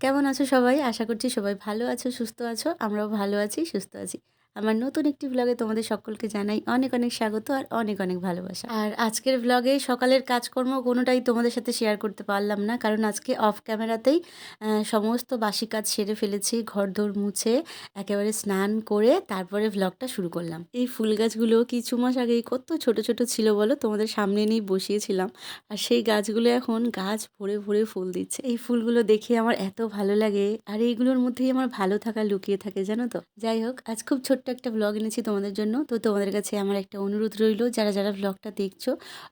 কেমন আছো সবাই? আশা করছি সবাই ভালো আছো, সুস্থ আছো, আমরাও ভালো আছি, সুস্থ আছি। আমার নতুন একটি ব্লগে তোমাদের সকলকে জানাই অনেক অনেক স্বাগত আর অনেক অনেক ভালোবাসা। আর আজকের ব্লগে সকালের কাজকর্ম কোনোটাই তোমাদের সাথে শেয়ার করতে পারলাম না, কারণ আজকে অফ ক্যামেরাতেই সমস্ত বাসি কাজ সেরে ফেলেছি ঘর দোর মুছে, একেবারে স্নান করে তারপরে ব্লগটা শুরু করলাম। এই ফুল গাছগুলো কিছু মাস আগেই কত ছোট ছোট ছিল বলো, তোমাদের সামনে নিয়ে বসিয়েছিলাম। আর সেই গাছগুলো এখন গাছ ভরে ভরে ফুল দিচ্ছে। এই ফুলগুলো দেখে আমার এত ভালো লাগে, আর এইগুলোর মধ্যেই আমার ভালো থাকা লুকিয়ে থাকে, জানো তো? যাই হোক, আজ খুব ছোট্ট একটা ব্লগ এনেছি তোমাদের জন্য। তো তোমাদের কাছে আমার একটা অনুরোধ রইল, যারা যারা ব্লগটা দেখছ,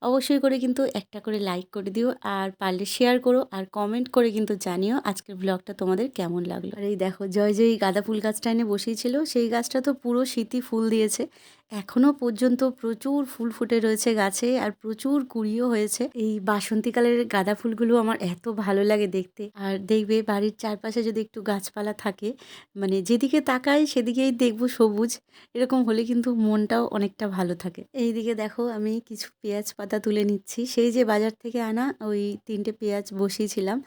অবশ্যই করে কিন্তু একটা করে লাইক করে দিও, আর পারলে শেয়ার করো, আর কমেন্ট করে কিন্তু জানিও আজকের ব্লগটা তোমাদের কেমন লাগল। আর এই দেখো, জয় জয় গাঁদা ফুল গাছটা এনে বসিয়েছিল। সেই গাছটা তো পুরো শীতই ফুল দিয়েছে। এখনও পর্যন্ত প্রচুর ফুল ফুটে রয়েছে গাছে আর প্রচুর কুড়িও হয়েছে। এই বাসন্তী কালারের গাঁদা ফুলগুলো আমার এত ভালো লাগে দেখতে। আর দেখবে বাড়ির চারপাশে যদি একটু গাছপালা থাকে মানে যেদিকে তাকাই সেদিকেই দেখব সবুজ। এরকম হলে কিন্তু মনটাও অনেকটা ভালো থাকে। এইদিকে দেখো আমি কিছু পেঁয়াজ পাতা তুলে নিচ্ছি। সেই যে বাজার থেকে আনা ওই তিনটে পেঁয়াজ বসিয়েছিলাম,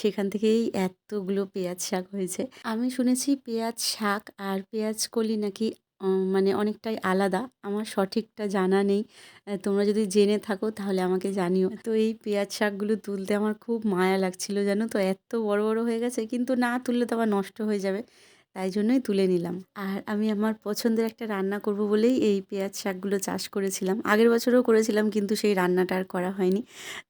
সেখান থেকেই এতগুলো পেঁয়াজ শাক হয়েছে। আমি শুনেছি পেঁয়াজ শাক আর পেঁয়াজ কলি নাকি মানে অনেকটাই আলাদা। আমার সঠিকটা জানা নেই। তোমরা যদি জেনে থাকো তাহলে আমাকে জানিও। তো এই পেঁয়াজ শাকগুলো তুলতে আমার খুব মায়া লাগছিল জানো তো? এত বড় বড় হয়ে গেছে, কিন্তু না তুললে তো আবার নষ্ট হয়ে যাবে। তাই জন্যই তুলে নিলাম। আর আমি আমার পছন্দের একটা রান্না করব বলেই এই পেঁয়াজ শাকগুলো চাষ করেছিলাম। আগের বছরও করেছিলাম কিন্তু সেই রান্নাটা আর করা হয়নি।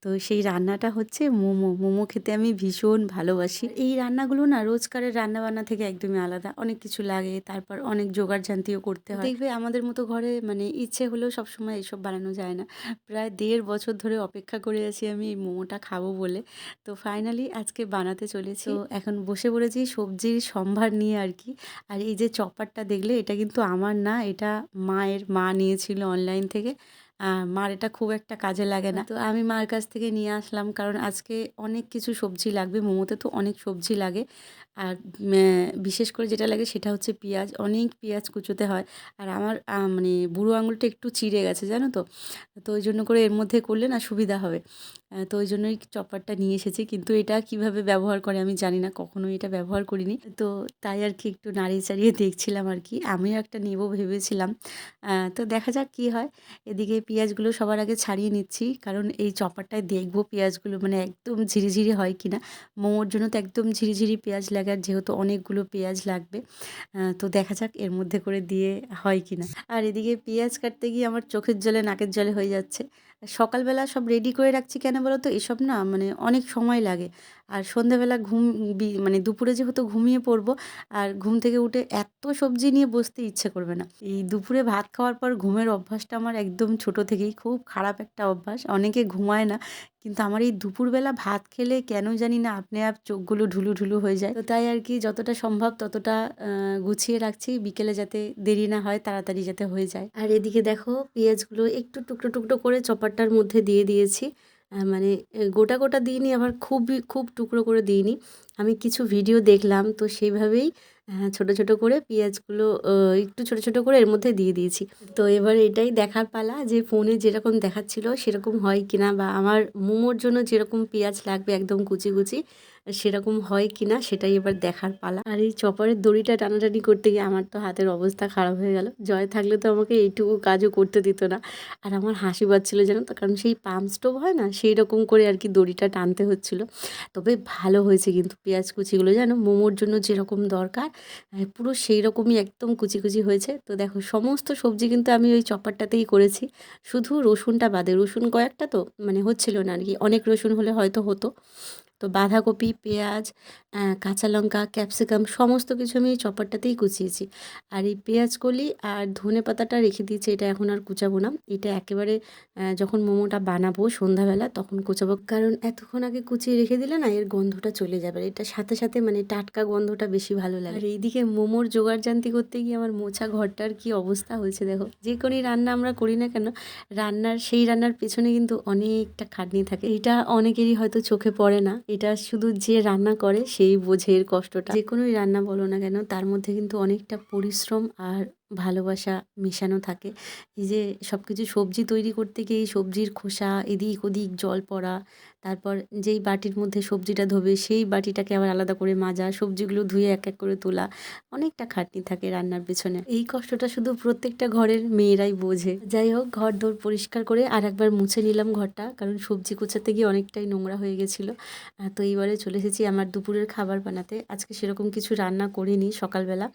তো সেই রান্নাটা হচ্ছে মোমো। মোমো খেতে আমি ভীষণ ভালোবাসি। এই রান্নাগুলো না রোজকারের রান্না বান্না থেকে একদমই আলাদা। অনেক কিছু লাগে, তারপর অনেক জোগাড় জান্তিও করতে হয়। দেখবে আমাদের মতো ঘরে মানে ইচ্ছে হলেও সবসময় এসব বানানো যায় না। প্রায় দেড় বছর ধরে অপেক্ষা করে আছি আমি এই মোমোটা খাব বলে। তো ফাইনালি আজকে বানাতে চলেছি। এখন বসে পড়েছি সবজির সম্ভার নিয়ে আর কি আর এই যে চপারটা দেখলে এটা কিন্তু আমার না, এটা মায়ের, মা নিয়েছিল অনলাইন থেকে। মার এটা খুব একটা কাজে লাগে না। তো আমি মার কাছ থেকে নিয়ে আসলাম, কারণ আজকে অনেক কিছু সবজি লাগবে। মোমোতে তো অনেক সবজি লাগে। আর বিশেষ করে যেটা লাগে সেটা হচ্ছে পেঁয়াজ। অনেক পেঁয়াজ কুচোতে হয়। আর আমার মানে বুড়ো আঙুলটা একটু চিড়ে গেছে, জানো তো? তো ওই জন্য করে এর মধ্যে করলে না সুবিধা হবে। তো ওই জন্যই চপারটা নিয়ে এসেছি। কিন্তু এটা কীভাবে ব্যবহার করে আমি জানি না। কখনো এটা ব্যবহার করিনি। তো তাই আর কি একটু নাড়িয়ে চাড়িয়ে দেখছিলাম আর কি। আমিও একটা নেব ভেবেছিলাম। তো দেখা যাক কি হয়। এদিকে পেঁয়াজগুলো সবার আগে ছাড়িয়ে নিচ্ছি। কারণ এই চপারটায় দেখব পেঁয়াজগুলো মানে একদম ঝিরিঝিরি হয় কি না মোমোর জন্য তো একদম ঝিরিঝিরি পেঁয়াজ লাগে আর যেহেতু অনেকগুলো পেঁয়াজ লাগবে তো দেখা যাক এর মধ্যে করে দিয়ে হয় কি না আর এদিকে পেঁয়াজ কাটতে গিয়ে আমার চোখের জলে, নাকের জলে হয়ে যাচ্ছে। সকালবেলা সব রেডি করে রাখছি কেন বলো তো এসব না মানে অনেক সময় লাগে। আর সন্ধ্যাবেলা ঘুম মানে দুপুরে যেহেতু ঘুমিয়ে পড়ব, আর ঘুম থেকে উঠে এত সবজি নিয়ে বসতে ইচ্ছে করবে না। এই দুপুরে ভাত খাওয়ার পর ঘুমের অভ্যাসটা আমার একদম ছোট থেকেই খুব খারাপ একটা অভ্যাস। অনেকে ঘুমায় না, কিন্তু আমার এই দুপুরবেলা ভাত খেলে কেন জানি না আপনি আপ চোখগুলো ঢুলু ঢুলু হয়ে যায়। তো তাই আর কি যতটা সম্ভব ততটা গুছিয়ে রাখছি, বিকেলে যাতে দেরি না হয়, তাড়াতাড়ি যাতে হয়ে যায়। আর এদিকে দেখো পেঁয়াজগুলো একটু টুকরো টুকরো করে চপারটার মধ্যে দিয়ে দিয়েছি। মানে গোটা গোটা দিইনি, আবার খুবই খুব টুকরো করে দিইনি। আমি কিছু ভিডিও দেখলাম, তো সেইভাবেই ছোট ছোট করে পেঁয়াজগুলো একটু ছোট ছোট করে এর মধ্যে দিয়ে দিয়েছি। তো এবার এটাই দেখার পালা যে, ফোনে যেরকম দেখাচ্ছিল সেরকম হয় কিনা বা আমার মোমোর জন্য যেরকম পেঁয়াজ লাগবে একদম কুচি কুচি সেরকম হয় কিনা সেটাই এবার দেখার পালা। আর এই চপারের দড়িটা টানাটানি করতে গিয়ে আমার তো হাতের অবস্থা খারাপ হয়ে গেল। জয় থাকলে তো আমাকে এইটুকু কাজও করতে দিত না। আর আমার হাসি পাচ্ছিল জানো তো, কারণ সেই পাম্প স্টোভ হয় না, সেই রকম করে আর কি দড়িটা টানতে হচ্ছিল। তবে ভালো হয়েছে কিন্তু পেঁয়াজ কুচিগুলো, জানো? মোমোর জন্য যেরকম দরকার পুরো সেই রকমই একদম কুচি কুচি হয়েছে। তো দেখো, সমস্ত সবজি কিন্তু আমি ওই চপারটাতেই করেছি। শুধু রসুনটা বাদে, রসুন কয়েকটা তো মানে হচ্ছিল না আর কি, অনেক রসুন হলে হয়তো হতো। তো বাঁধাকপি, পেঁয়াজ কাঁচা লঙ্কা, ক্যাপসিকাম সমস্ত কিছু আমি চপারটাতেই কুচিয়েছি। আর এই পেঁয়াজ কলি আর ধনে পাতাটা রেখে দিয়েছি, এটা এখন আর কুচাবো না। এটা একেবারে যখন মোমোটা বানাবো সন্ধ্যাবেলা তখন কুচাবো। কারণ এতক্ষণ আগে কুচিয়ে রেখে দিলে না এর গন্ধটা চলে যাবে এটা সাথে সাথে মানে টাটকা গন্ধটা বেশি ভালো লাগে। আর এইদিকে মোমোর জোগাড় জান্তি করতে গিয়ে আমার মোছা ঘরটার কি অবস্থা হয়েছে দেখো। যে কোনো রান্না আমরা করি না কেন, রান্নার সেই রান্নার পেছনে কিন্তু অনেকটা খাটনি থাকে। এটা অনেকেরই হয়তো চোখে পড়ে না। এটা শুধু যে রান্না করে সেই বোঝে এর কষ্টটা। যে কোনোই রান্না বলো না কেন, তার মধ্যে কিন্তু অনেকটা পরিশ্রম আর ভালোবাসা মেশানো থাকে। এই যে সব কিছু সবজি তৈরি করতে গিয়ে সবজির খোসা, এদিক ওদিক জল পড়া, তারপর যেই বাটির মধ্যে সবজিটা ধোবে সেই বাটিটাকে আবার আলাদা করে মাজা, সবজিগুলো ধুয়ে এক এক করে তোলা, অনেকটা খাটনি থাকে রান্নার পেছনে। এই কষ্টটা শুধু প্রত্যেকটা ঘরের মেয়েরাই বোঝে। যাই হোক, ঘর দোর পরিষ্কার করে আর একবার মুছে নিলাম ঘরটা, কারণ সবজি কোচাতে গিয়ে অনেকটাই নোংরা হয়ে গেছিল। তো এইবারে চলে এসেছি আমার দুপুরের খাবার বানাতে। আজকে সেরকম কিছু রান্না করিনি সকালবেলা।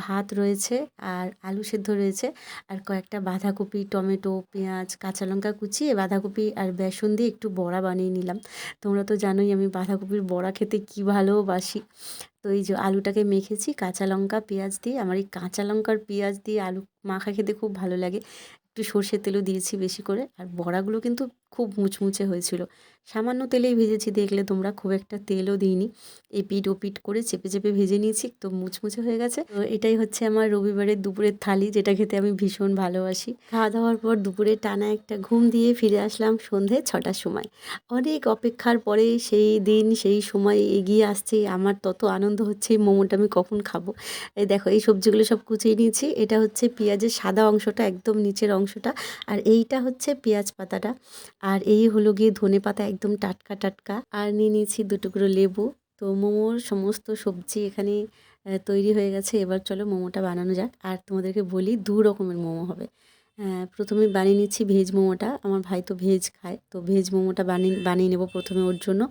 ভাত রয়েছে আর আলু সেদ্ধ রয়েছে। আর কয়েকটা বাঁধাকপি, টমেটো, পেঁয়াজ, কাঁচা লঙ্কা কুচিয়ে বাঁধাকপি আর বেসন দিয়ে একটু বড়া বানিয়ে নিলাম। তোমরা তো জানোই আমি বাঁধাকপির বড়া খেতে কী ভালোবাসি। তো এই যে আলুটাকে মেখেছি, কাঁচা লঙ্কা, পেঁয়াজ দিয়ে, আমার এই কাঁচা লঙ্কার পেঁয়াজ দিয়ে আলু মাখা খেতে খুব ভালো লাগে। একটু সর্ষের তেলও দিয়েছি বেশি করে, আর বড়াগুলো কিন্তু খুব মুচমুচে হয়েছিল। সামান্য তেলেই ভেজেছি, দেখলে তোমরা খুব একটা তেলও দিইনি। এই পিঠ ও পিঠ করে চেপে চেপে ভেজে নিয়েছি, তো মুচমুচে হয়ে গেছে। তো এটাই হচ্ছে আমার রবিবারের দুপুরের থালি, যেটা খেতে আমি ভীষণ ভালোবাসি। খাওয়া দাওয়ার পর দুপুরে টানা একটা ঘুম দিয়ে ফিরে আসলাম সন্ধে ছটার সময়। অনেক অপেক্ষার পরে সেই দিন, সেই সময় এগিয়ে আসছে, আমার তত আনন্দ হচ্ছে এই মোমোটা আমি কখন খাব। এই দেখো, এই সবজিগুলো সব কুচিয়ে নিয়েছি, এটা হচ্ছে পেঁয়াজের সাদা অংশটা, একদম নিচের অংশটা, আর এইটা হচ্ছে পেঁয়াজ পাতাটা। আর এই হলো গিয়ে ধনে পাতা একদম টাটকা টাটকা। আর নিয়ে নিয়েছি দুটুকরো লেবু। তো মোমোর সমস্ত সবজি এখানে তৈরি হয়ে গেছে। এবার চলো মোমোটা বানানো যাক। আর তোমাদেরকে বলি দু রকমের মোমো হবে। প্রথমে বানিয়ে নিচ্ছি ভেজ মোমোটা। আমার ভাই তো ভেজ খায় তো ভেজ মোমোটা বানিয়ে বানিয়ে নেব প্রথমে ওর জন্য।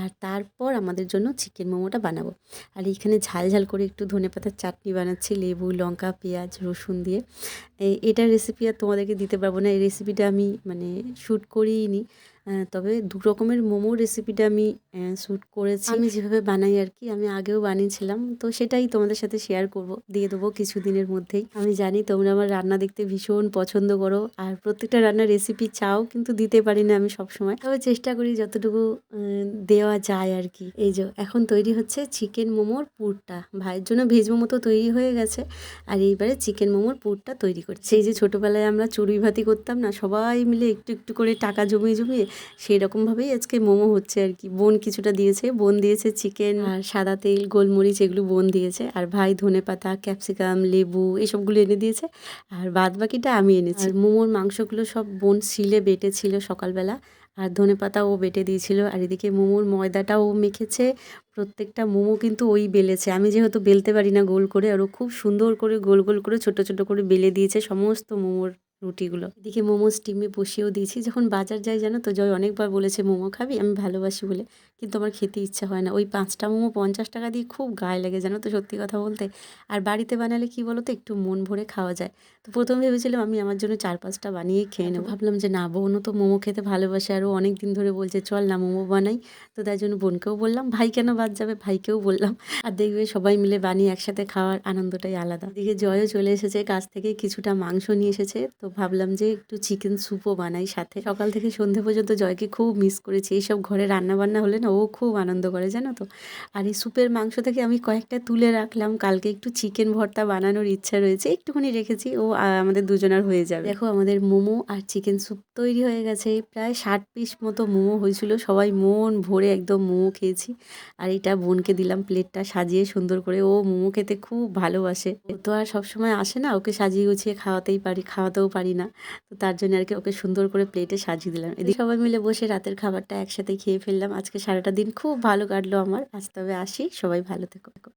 আর তারপর আমাদের জন্য চিকেন মোমোটা বানাবো। আর এইখানে ঝাল ঝাল করে একটু ধনে পাতার চাটনি বানাচ্ছি লেবু লঙ্কা পেঁয়াজ রসুন দিয়ে। এটা এটার রেসিপি আর তোমাদেরকে দিতে পারব না। এই রেসিপিটা আমি মানে শ্যুট করিই নি আহ, তবে দু রকমের মোমো রেসিপিটা আমি শ্যুট করেছি। আমি যেভাবে বানাই আর কি, আমি আগেও বানিয়েছিলাম। তো সেটাই তোমাদের সাথে শেয়ার করব। দিয়ে দেবো কিছুদিনের মধ্যেই। আমি জানি তোমরা আমার রান্না দেখতে ভীষণ পছন্দ করো। আর প্রত্যেকটা রান্নার রেসিপি চাও, কিন্তু দিতে পারি না আমি সব সময় তবে চেষ্টা করি যতটুকু দেওয়া যায় আর কি। এই যে, এখন তৈরি হচ্ছে চিকেন মোমোর পুরটা। ভাইয়ের জন্য ভেজ মোমো তো তৈরি হয়ে গেছে। আর এইবারে চিকেন মোমোর পুরটা তৈরি করছে। এই যে ছোটোবেলায় আমরা চড়ুই ভাতি করতাম না, সবাই মিলে একটু একটু করে টাকা জমিয়ে জমিয়ে সেই রকমভাবেই আজকে মোমো হচ্ছে আর কি। বোন কিছুটা দিয়েছে বোন দিয়েছে চিকেন আর সাদা তেল গোলমরিচ এগুলো বোন দিয়েছে। আর ভাই ধনে পাতা ক্যাপসিকাম লেবু এসবগুলো এনে দিয়েছে। আর বাদ বাকিটা আমি এনেছি। আর মোমোর মাংসগুলো সব বোন শিলে বেটেছিল সকালবেলা। আর ধনে পাতাও বেটে দিয়েছিল। আর এদিকে মোমোর ময়দাটাও মেখেছে। প্রত্যেকটা মোমো কিন্তু ওই বেলেছে। আমি যেহেতু বেলতে পারি না গোল করে আর ও খুব সুন্দর করে গোল গোল করে ছোট ছোট করে বেলে দিয়েছে সমস্ত মোমোর রুটিগুলো। এদিকে মোমো স্টিমে বসিয়েও দিয়েছি। যখন বাজার যাই জানো তো, জয় অনেকবার বলেছে, মোমো খাবি? আমি ভালোবাসি বলে। কিন্তু আমার খেতে ইচ্ছা হয় না। ওই পাঁচটা মোমো পঞ্চাশ টাকা দিয়ে খুব গায়ে লাগে জানো তো, সত্যি কথা বলতে। আর বাড়িতে বানালে কি বলো তো একটু মন ভরে খাওয়া যায়। তো প্রথম ভেবেছিলাম আমি আমার জন্য চার পাঁচটা বানিয়ে খেয়ে নেব। ভাবলাম যে না, বোনও তো মোমো খেতে ভালোবাসে আরও অনেক দিন ধরে বলছে, চল না, মোমো বানাই। তো তাই জন্য বোনকেও বললাম, ভাই কেন বাদ যাবে? ভাইকেও বললাম। আর দেখবে সবাই মিলে বানিয়ে একসাথে খাওয়ার আনন্দটাই আলাদা। এদিকে জয়ও চলে এসেছে, কাছ থেকে কিছুটা মাংস নিয়ে এসেছে। তো ভাবলাম যে একটু চিকেন স্যুপও বানাই সাথে। সকাল থেকে সন্ধে পর্যন্ত জয়কে খুব মিস করেছি। এইসব ঘরে রান্না বান্না হলে না ও খুব আনন্দ করে, জানো তো? আর এই স্যুপের মাংস থেকে আমি কয়েকটা তুলে রাখলাম। কালকে একটু চিকেন ভর্তা বানানোর ইচ্ছা রয়েছে। একটুখানি রেখেছি। ও আমাদের দুজনার হয়ে যাবে। দেখো আমাদের মোমো আর চিকেন স্যুপ তৈরি হয়ে গেছে। প্রায় ষাট পিস মতো মোমো হয়েছিল। সবাই মন ভরে একদম মোমো খেয়েছি। আর এটা বোনকে দিলাম প্লেটটা সাজিয়ে সুন্দর করে। ও মোমো খেতে খুব ভালোবাসে। তো আর সবসময় আসে না ওকে সাজিয়ে গুছিয়ে খাওয়াতেই পারি, খাওয়াতেও পারি না। তো তার জন্য আর কি ওকে সুন্দর করে প্লেটে সাজিয়ে দিলাম। এদিকে সবাই মিলে বসে রাতের খাবারটা একসাথে খেয়ে ফেললাম। আজকে সারাটা দিন খুব ভালো কাটলো আমার। আজ তবে আসি। সবাই ভালো থেকো।